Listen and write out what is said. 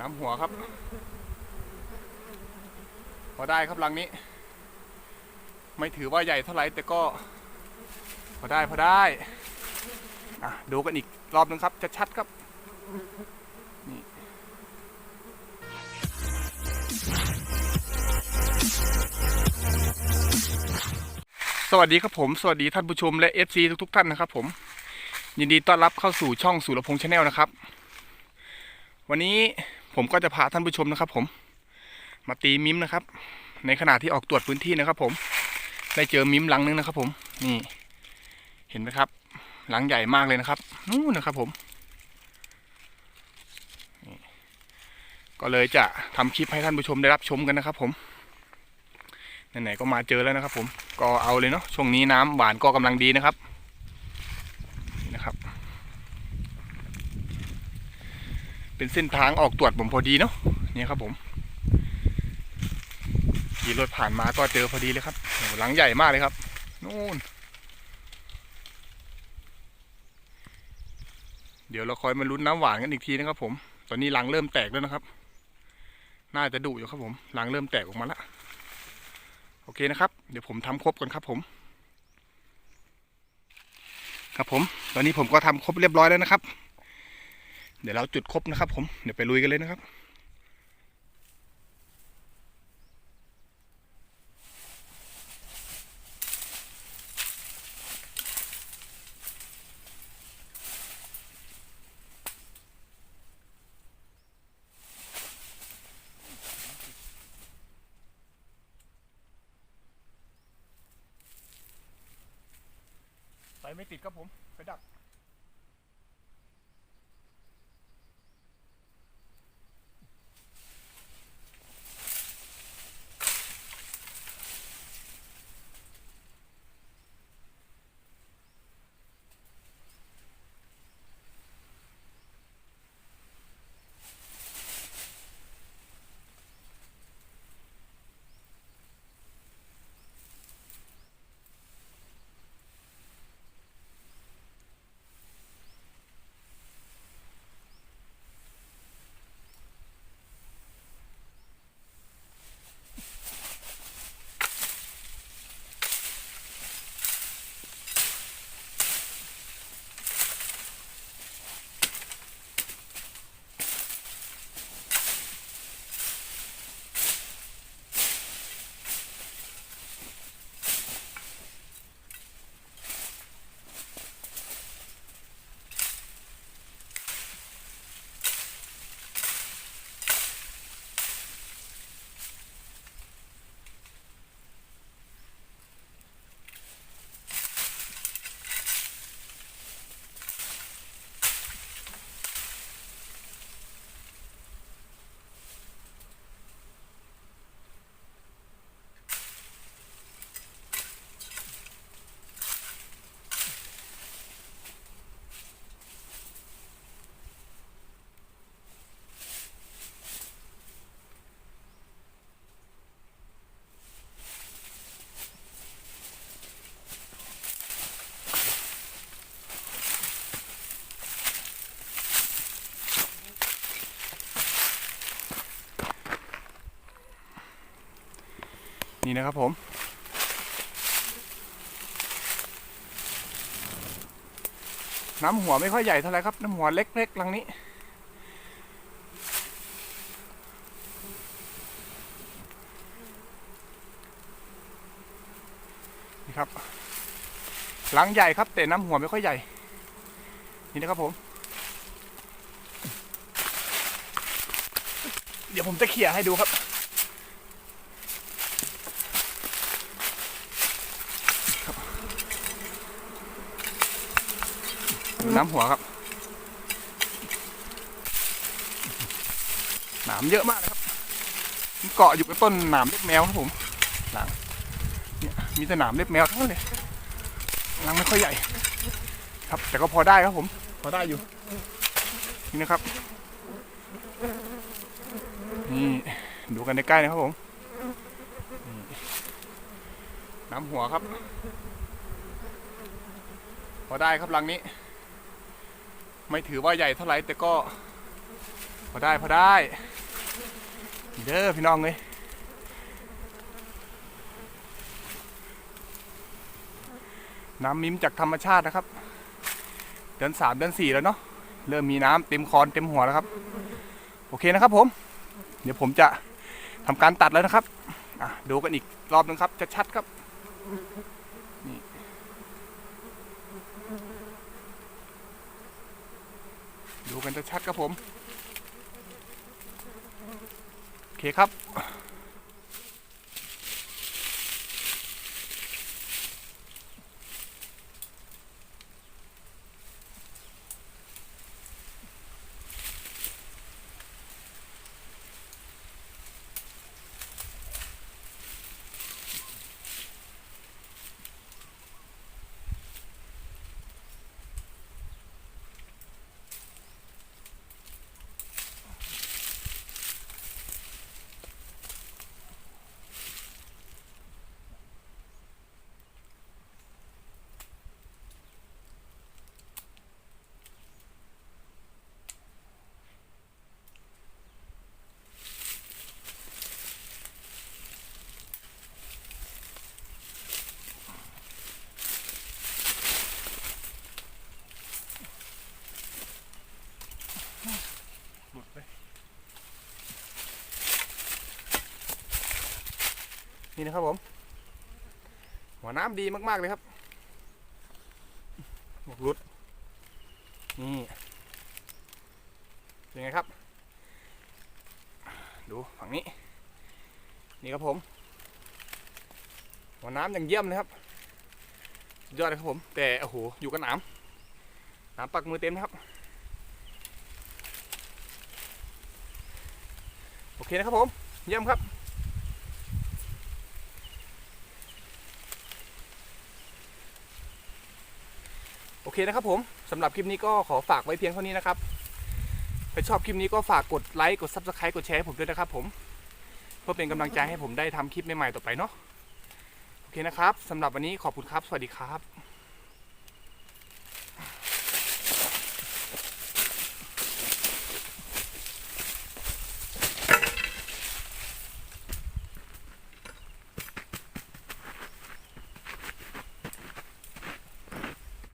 น้ำหัวครับ พอได้ครับลังนี้ ไม่ถือว่าใหญ่เท่าไหร่แต่ก็ พอได้พอได้อะดูกันอีกรอบนึงครับจะชัดครับนี่สวัสดีครับผม สวัสดีท่านผู้ชมและ FC ทุก ๆ ท่านนะครับผม ยินดีต้อนรับเข้าสู่ช่องสุรพงษ์ชาแนลนะครับ วันนี้ ผมก็จะพาท่านผู้ชมนะครับ ผม มาตีมิมนะครับ ในขณะที่ออกตรวจพื้นที่นะครับ ผม ได้เจอมิมหลังนึงนะครับ ผม นี่ เห็นไหมครับ หลังใหญ่มากเลยนะครับ นู่นนะครับ ผมนี่ก็เลยจะทำคลิปให้ท่านผู้ชมได้รับชมกันนะครับผมไหนๆก็มาเจอแล้วนะครับ ผมก็เอาเลยเนาะช่วงนี้น้ำหวานก็กำลังดีนะครับนี่นะครับ เป็นเส้นทางออกตรวจผมพอดีเนาะเนี่ยครับผมขี่รถผ่านมาก็เจอพอดีเลยครับหลังใหญ่มากเลยครับนู่นเดี๋ยวเราคอยมาลุ้นน้ำหวานกันอีกทีนะครับผม ตอนนี้รังเริ่มแตกแล้วนะครับ น่าจะดุอยู่ครับผมรังเริ่มแตกออกมาแล้วโอเคนะครับ เดี๋ยวผมทำครบก่อนครับผม ครับผม ตอนนี้ผมก็ทำครบเรียบร้อยแล้วนะครับ ดี๋ยวเราจุดครบนะครับ ผมเดี๋ยวไปลุยกันเลยนะครับไฟไม่ติดครับผม ไปดับ นี่นะครับผม น้ำหัวไม่ค่อยใหญ่เท่าไหร่ครับ น้ำหัวเล็กๆลังนี้ นี่ครับลังใหญ่ครับแต่น้ำหัวไม่ค่อยใหญ่ นี่นะครับผมเดี๋ยวผมจะเขี่ยให้ดูครับ น้ำหัวครับ หนามเยอะมากนะครับเกาะอยู่กับต้นหนามเล็บแมวครับผมหลังเนี่ยมีแต่หนามเล็บแมวทั้งนั้นเลยรังไม่ค่อยใหญ่ ครับ แต่ก็พอได้ครับผม พอได้อยู่ นี่นะครับ นี่ดูกันใใกล้ๆนะครับผมน้ำหัวครับ พอได้ครับรังนี้ ไม่ถือว่าใหญ่เท่าไหร่แต่ก็ พอได้พอได้ เด้อพี่น้องเลยน้ำมิมจากธรรมชาตินะครับ เดือนสามเดือนสี่แล้วเนาะเริ่มมีน้ำเต็มคอนเต็มหัวแล้วครับ โอเคนะครับผม เดี๋ยวผมจะทำการตัดแล้วนะครับอะดูกันอีกรอบนึงครับชัดๆครับ ดูกันจะชัดครับผม โอเคครับ นี่นะครับผม หัวน้ำดีมากๆเลยครับหมกรุด นี่เป็นไงครับ ดูฝั่งนี้ นี่ครับผม หัวน้ำอย่างเยี่ยมเลยครับ ยอดเลยครับผม แต่โอ้โหอยู่กับน้ำน้ำปักมือเต็มนะครับ โอเคนะครับผม เยี่ยมครับ โอเคนะครับผมสำหรับคลิปนี้ก็ขอฝากไว้เพียงเท่านี้นะครับถ้าชอบคลิปนี้ก็ฝากกดไลค์กด Subscribe กดแชร์ให้ผมด้วยนะครับผมเพื่อเป็นกำลังใจให้ผมได้ทำคลิปใหม่ๆต่อไปเนาะโอเคนะครับสำหรับวันนี้ขอบคุณครับ สวัสดีครับ